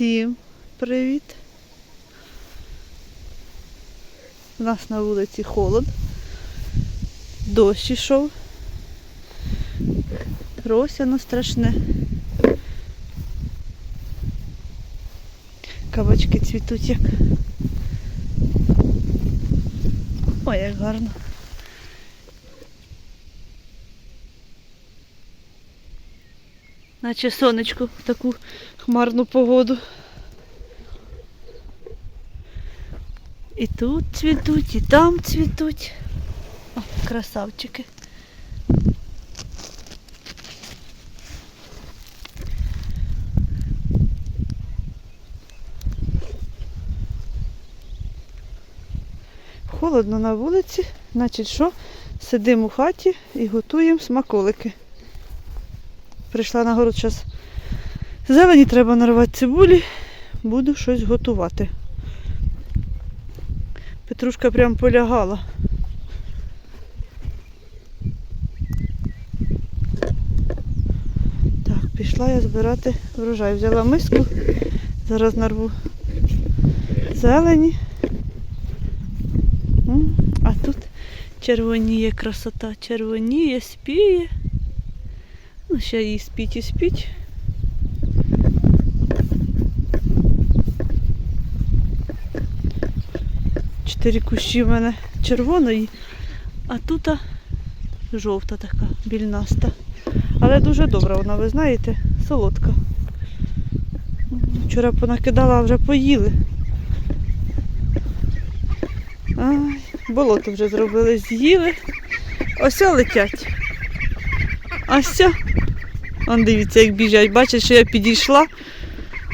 Всім привіт! У нас на вулиці холод. Дощ ішов. Росяно страшне. Кабачки цвітуть як. Ой, як гарно. Наче сонечко в таку хмарну погоду. І тут цвітуть, і там цвітуть. О, красавчики. Холодно на вулиці, значить що? Сидимо у хаті і готуємо смаколики. Прийшла на город зараз. Зелені треба нарвати цибулі, буду щось готувати. Петрушка прям полягала. Так, пішла я збирати врожай. Взяла миску, зараз нарву зелені. А тут червоніє красота, червоніє, спіє. Ну, ще її спіть і спіть. Чотири кущі в мене червоної, а тут жовта така, більнаста. Але дуже добра вона, ви знаєте, солодка. Вчора понакидала, а вже поїли. Ай, болото вже зробили, з'їли. Ось летять. Ось. Вон дивіться, як біжать. Бачать, що я підійшла.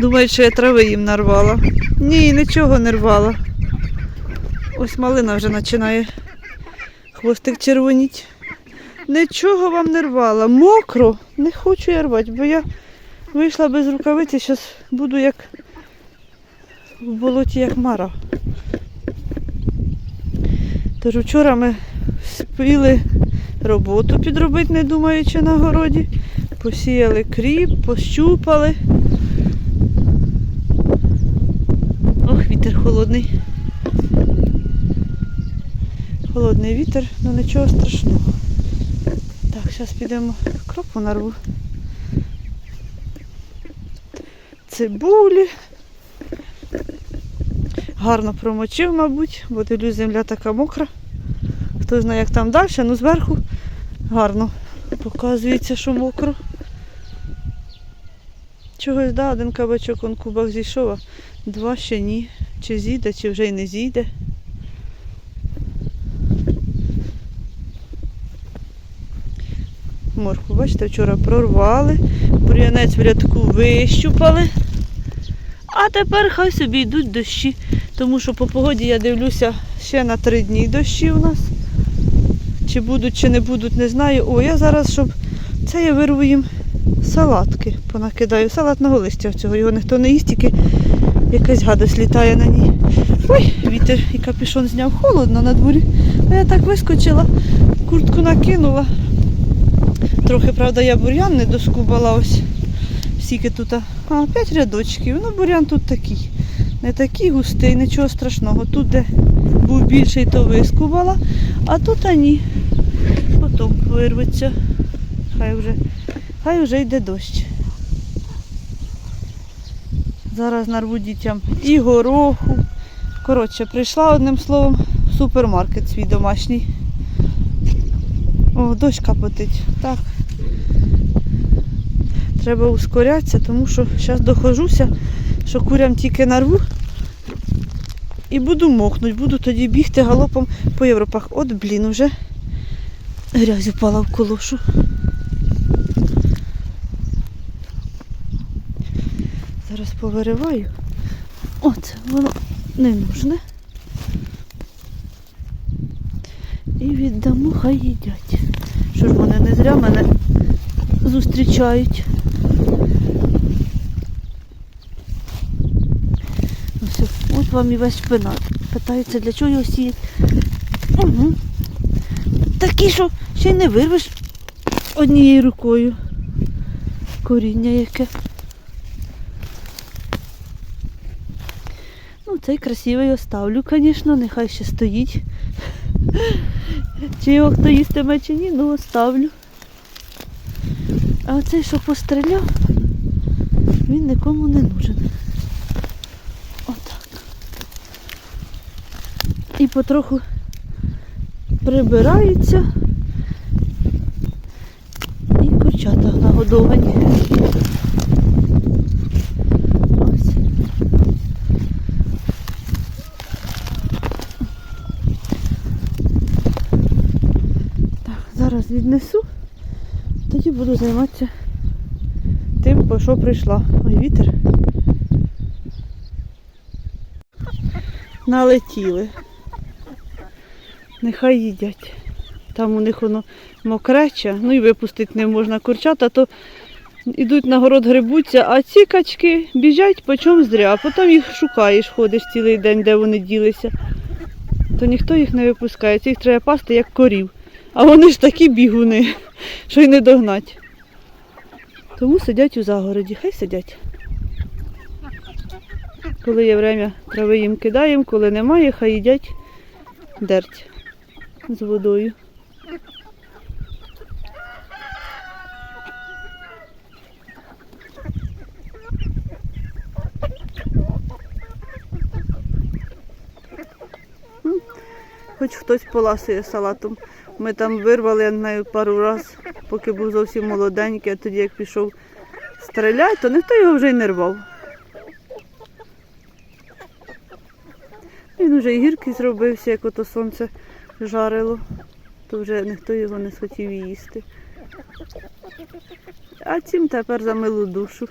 Думають, що я трави їм нарвала. Ні, нічого не рвала. Ось малина вже починає хвостик червоніть. Нічого вам не рвала. Мокро. Не хочу я рвати, бо я вийшла без рукавиці, зараз буду як в болоті, як мара. Тож вчора ми спіли роботу підробити, не думаючи на городі. Посіяли кріп, пощупали. Ох, вітер холодний. Холодний вітер, ну нічого страшного. Так, зараз підемо кропу нарву. Цибулі. Гарно промочив, мабуть, бо дивлюсь, земля така мокра. Хто знає, як там далі, ну зверху гарно показується, що мокро. Чогось, да, один кабачок он кубах зійшов, а два ще ні. Чи зійде, чи вже й не зійде. Морку, бачите, вчора прорвали, бур'янець в рядку вищупали. А тепер хай собі йдуть дощі. Тому що по погоді я дивлюся ще на три дні дощі у нас. Чи будуть, чи не будуть, не знаю. О, я зараз, щоб це я вирву їм салатки, понакидаю. Салатного листя цього. Його ніхто не їсть, тільки якась гадость літає на ній. Ой, вітер і капюшон зняв холодно на дворі. А я так вискочила, куртку накинула. Трохи, правда, я бур'ян не доскубала ось. Скільки тут, а, п'ять рядочків. Ну, бур'ян тут такий. Не такий густий, нічого страшного. Тут, де був більший, то вискубала, а тут а ні. Потім вирветься. Хай вже, хай вже йде дощ. Зараз нарву дітям і гороху. Коротше, прийшла одним словом в супермаркет свій домашній. О, дощ капотить. Так. Треба ускорятися, тому що зараз доходжуся, що курям тільки нарву і буду мокнуть, буду тоді бігти галопом по Європах. От, блін, вже грязь впала в колошу. Зараз повириваю. От, воно не нужне. І віддамо, хай їдять. Що ж вони не зря мене зустрічають. Ну все, от вам і весь шпинат. Питається, для чого його сіяти. Угу. Такі, що ще й не вирвеш однією рукою. Коріння яке. Ну, цей красивий оставлю, звісно, нехай ще стоїть. Чи його хто їстиме, чи ні, ну оставлю. А оцей, що постріляв, він нікому не нужен. Отак. І потроху прибирається. І курчата нагодовані. Так, зараз віднесу, тоді буду займатися тим, по що прийшла. Ой, вітер. Налетіли. Нехай їдять. Там у них воно мокрече, ну і випустити не можна курчата, то йдуть на город грибуться, а ці качки біжать почом зря, а потім їх шукаєш, ходиш цілий день, де вони ділися. То ніхто їх не випускає, їх треба пасти як корів. А вони ж такі бігуни, що й не догнать. Тому сидять у загороді, хай сидять. Коли є время, трави їм кидаємо, коли немає, хай їдять дерть з водою. Хоч хтось поласує салатом. Ми там вирвали я знаю, пару разів, поки був зовсім молоденький, а тоді як пішов стріляти, то ніхто його вже й не рвав. Він вже гіркий зробився, як ото сонце жарило, то вже ніхто його не схотів їсти. А цим тепер за милу душу.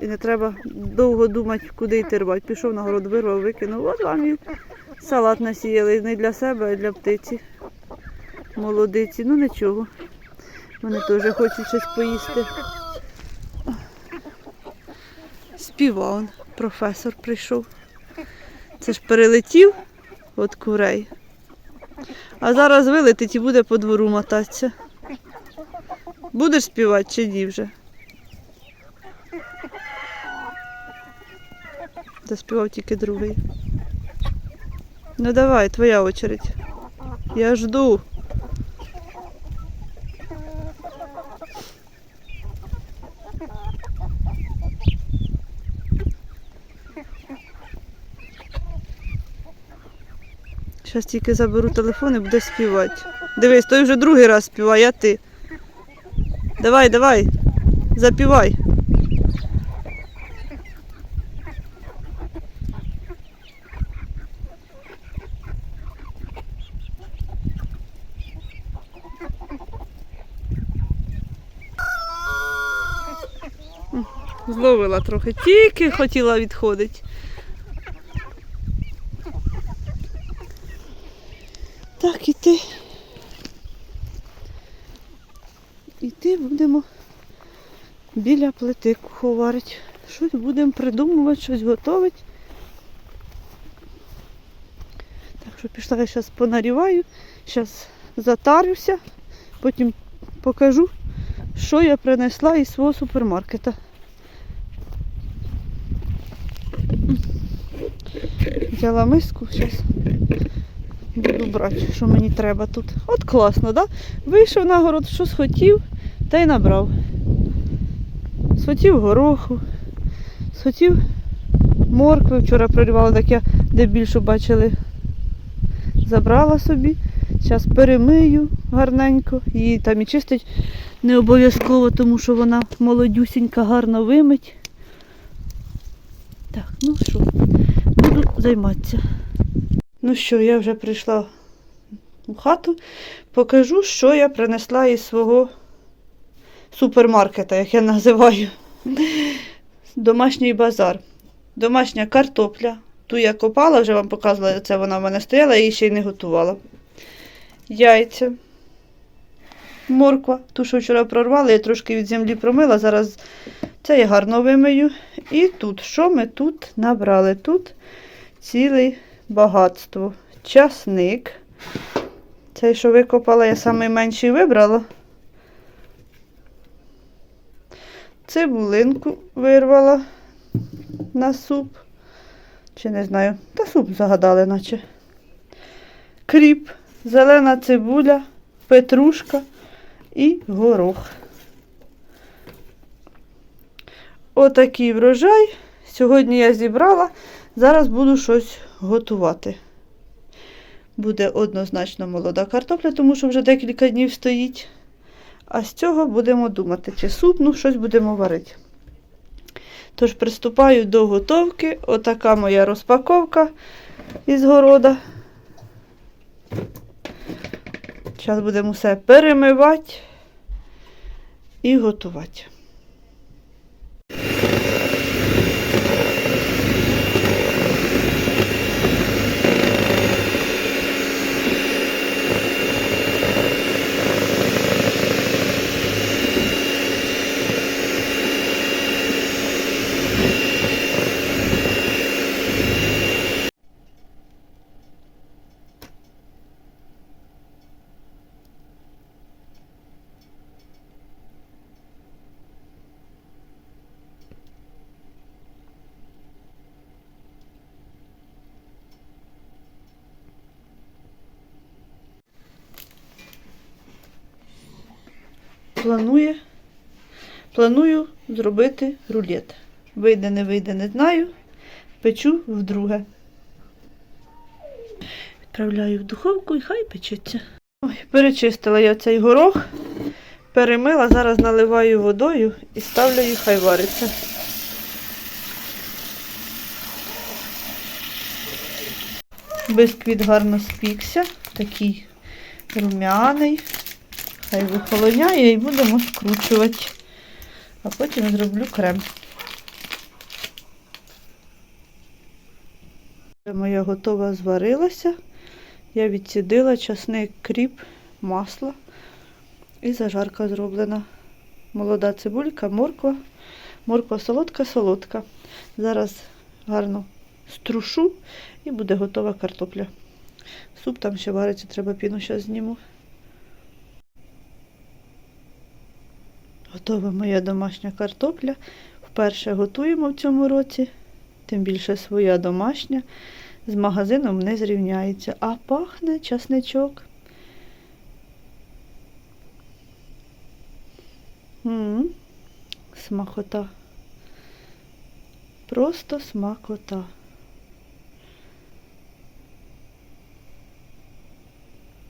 І не треба довго думати, куди йти рвати. Пішов на город, вирвав, викинув. От вам і салат насіяли не для себе, а для птиці. Молодиці. Ну нічого. Вони теж хочуть щось поїсти. Співав професор прийшов. Це ж перелетів від курей. А зараз вилетить і буде по двору мотатися. Будеш співати чи ні вже? Заспівав тільки другий. Ну давай, твоя очередь. Я жду. Зараз тільки заберу телефон і буде співати. Дивись, той вже другий раз співає, а ти. Давай, давай, запівай. Зловила трохи, тільки хотіла відходити. Так, іти. Іти будемо біля плити куховарити. Щось будемо придумувати, щось готувати. Так що пішла я зараз понаріваю, зараз затарюся, потім покажу, що я принесла із свого супермаркета. Взяла миску, зараз буду брати, що мені треба тут. От класно, да? Вийшов на город, що схотів, та й набрав. Схотів гороху, схотів моркви. Вчора прорвала, так я де більше бачили, забрала собі. Зараз перемию гарненько. Її там і чистить не обов'язково, тому що вона молодюсінька, гарно вимить. Так, ну що, буду займатися. Ну що, я вже прийшла у хату, покажу, що я принесла із свого супермаркета, як я називаю. Домашній базар. Домашня картопля. Ту я копала, вже вам показувала, це вона в мене стояла, її ще й не готувала. Яйця. Морква, ту, що вчора прорвала, я трошки від землі промила, зараз це я гарно вимию. І тут, що ми тут набрали? Тут ціле багатство. Часник. Цей, що викопала, я найменший вибрала. Цибулинку вирвала. на суп. Чи не знаю, та суп загадали, наче. Кріп, зелена цибуля, петрушка і горох. Отакий врожай. Сьогодні я зібрала. Зараз буду щось готувати. Буде однозначно молода картопля, тому що вже декілька днів стоїть. А з цього будемо думати, чи суп, ну щось будемо варити. Тож приступаю до готовки. Отака моя розпаковка із города. Зараз будемо все перемивати і готувати. Планує, планую зробити рулет. Вийде, не вийде, не знаю. Печу вдруге. Відправляю в духовку і хай печеться. Ой, перечистила я цей горох, перемила, зараз наливаю водою і ставлю їх, хай вариться. Бисквіт гарно спікся, такий рум'яний. Хай вихолоняє і будемо скручувати. А потім зроблю крем. Моя готова зварилася. Я відсідила часник, кріп, масло і зажарка зроблена. Молода цибулька, морква. Морква солодка-солодка. Зараз гарно струшу і буде готова картопля. Суп там ще вариться, треба піну зараз зніму. Готова моя домашня картопля. Вперше готуємо в цьому році, тим більше своя домашня. З магазином не зрівняється, а пахне часничок. М-м, Смакота. Просто смакота.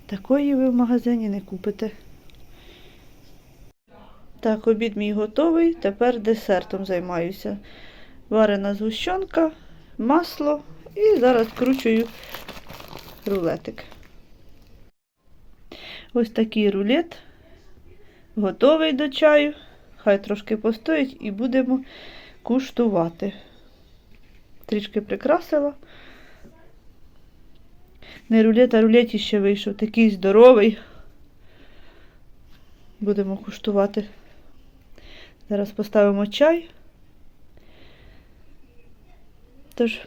Такої ви в магазині не купите. Так, обід мій готовий. Тепер десертом займаюся. Варена згущенка, масло і зараз кручую рулетик. Ось такий рулет. Готовий до чаю. Хай трошки постоїть і будемо куштувати. Трішки прикрасила. Не рулет, а рулет ще вийшов. Такий здоровий. Будемо куштувати. Зараз поставимо чай. Тож,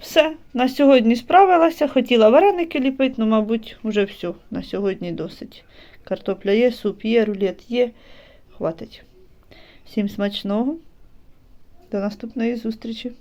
все, на сьогодні справилася. Хотіла вареники ліпити, ну, мабуть, вже все. На сьогодні досить. Картопля є, суп є, рулет є. Хватить. Всім смачного. До наступної зустрічі!